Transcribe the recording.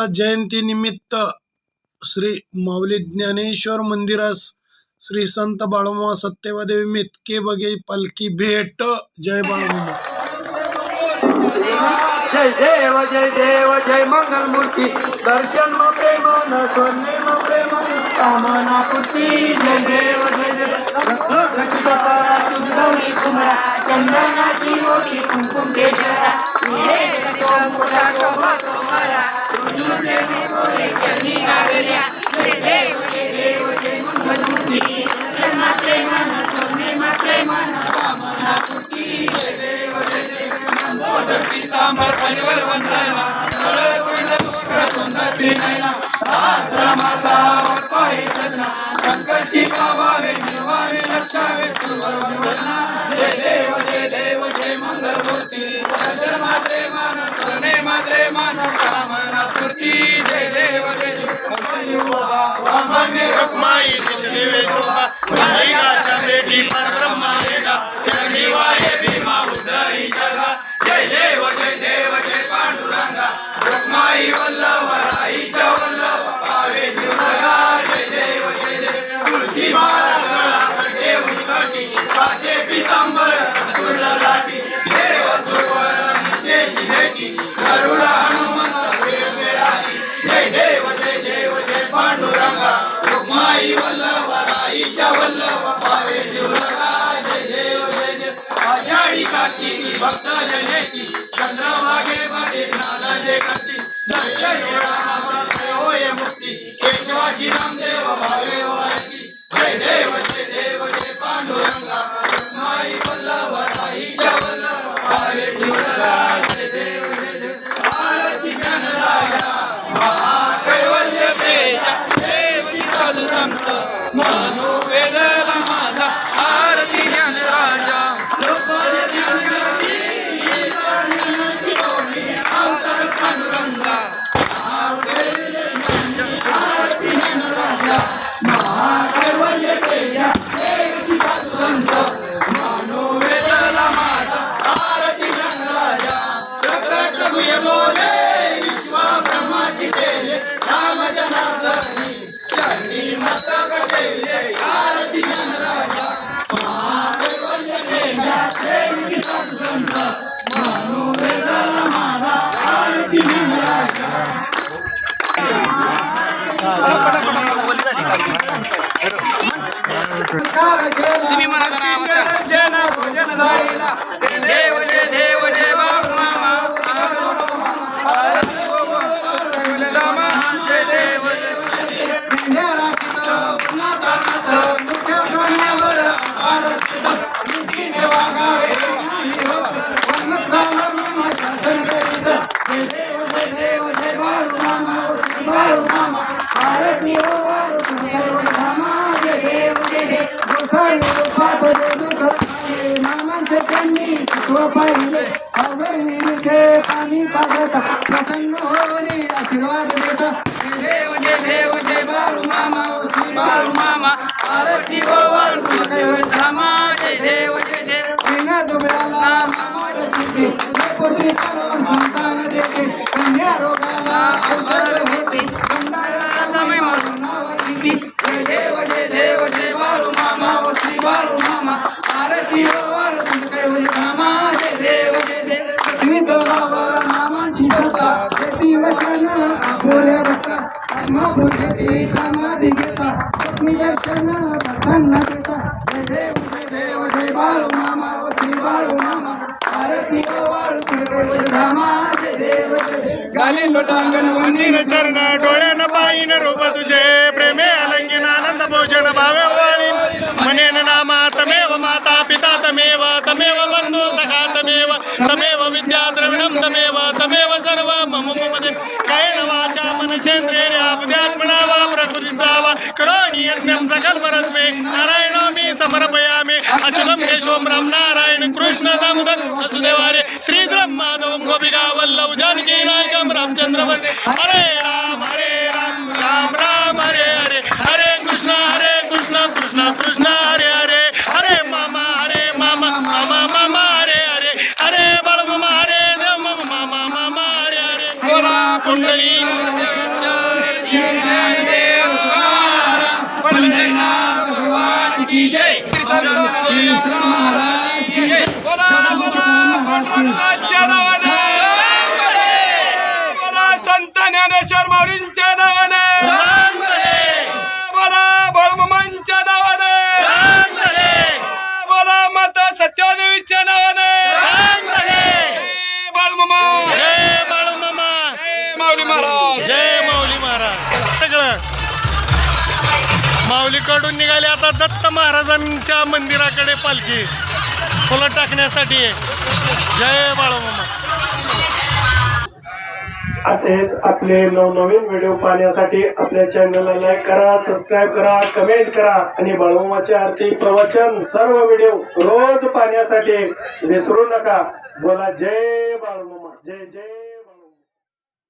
दत्त जयंती निमित्त श्री माऊली ज्ञानेश्वर मंदिरास श्री संत बाळूमामा सत्यवादेवी मेतके बगे पालखी भेट. जय बाळूमामा. जय देव जय देव, जय मंगल दर्शन प्रेम प्रेम, कामना जय देव जय देव. Niye kula le Panduranga Rukmai Vallabh राईच्या Vallabh पावे जीवनगा जय देव जय देव आषाढी कार्तिकी भक्त ಸಂತ ಮನುವೆದ तुम्ही म्हणा प्रसन्न होणे आशीर्वाद देता देव जय देव जय बाळू मामा ओ श्री बाळू मामा आरती गोवाळ कुलदैव धामा जय देव जय देव बिना दुबळ्याला मामाच्या चित्ती हे पुत्रिकाला संतान देते कन्या रोगाला औषध बाळू मामा व श्री बाळू मामा, आरती ओवाळ कैवली धामा, जय देव गाली लोटांगण वंदिन चरण डोळ्यान पायीन रूप तुझे, प्रेमे अलंगिन आनंद भोजन भावे वाळीन। म्हणेन नामा, तमेव माता पिता, तमेव तमेव बंधू सखा, तमेव तमेव विद्या द्रविणम तमेव तमेव सर्व मम मम दे कायेन वाचा मनसेंद्रिय अध्यात्मना वा प्रकृतिस्था वा। करोमि यज्ञं सकल అచ్యుతం కేశవం నారాయణ కృష్ణ దామోదర్ వసుదేవారే శ్రీధరం మాధవం గోపికా వల్లవ్ జానకి నాయకం రామచంద్రవర్ణి హరే రామ హరే రామ రామ రామ హరే హరే హరే కృష్ణ హరే కృష్ణ కృష్ణ కృష్ణ హరే హరే హరే మామ హరే మామ మామ మామ హరే హరే హరే బల మామ హరే దేవ మామ మామ మామ హరే హరే కుండలి పండరీనాథ భగవాన్ की जय संत ज्ञानेश्वर माऊलींच्या नावाने. बोला बळमामांच्या नावाने. बोला माता सत्यादेवीच्या नावाने. माऊलीकडून निघाले आता दत्त महाराजांच्या मंदिराकडे पालखी फुलं टाकण्यासाठी. जय बाळूमामा. असेच आपले नवनवीन व्हिडिओ पाहण्यासाठी आपल्या चॅनलला लाईक करा सबस्क्राईब करा कमेंट करा आणि बाळूमाचे आरती प्रवचन सर्व व्हिडिओ रोज पाहण्यासाठी विसरू नका. बोला जय बाळूमामा. जय जय.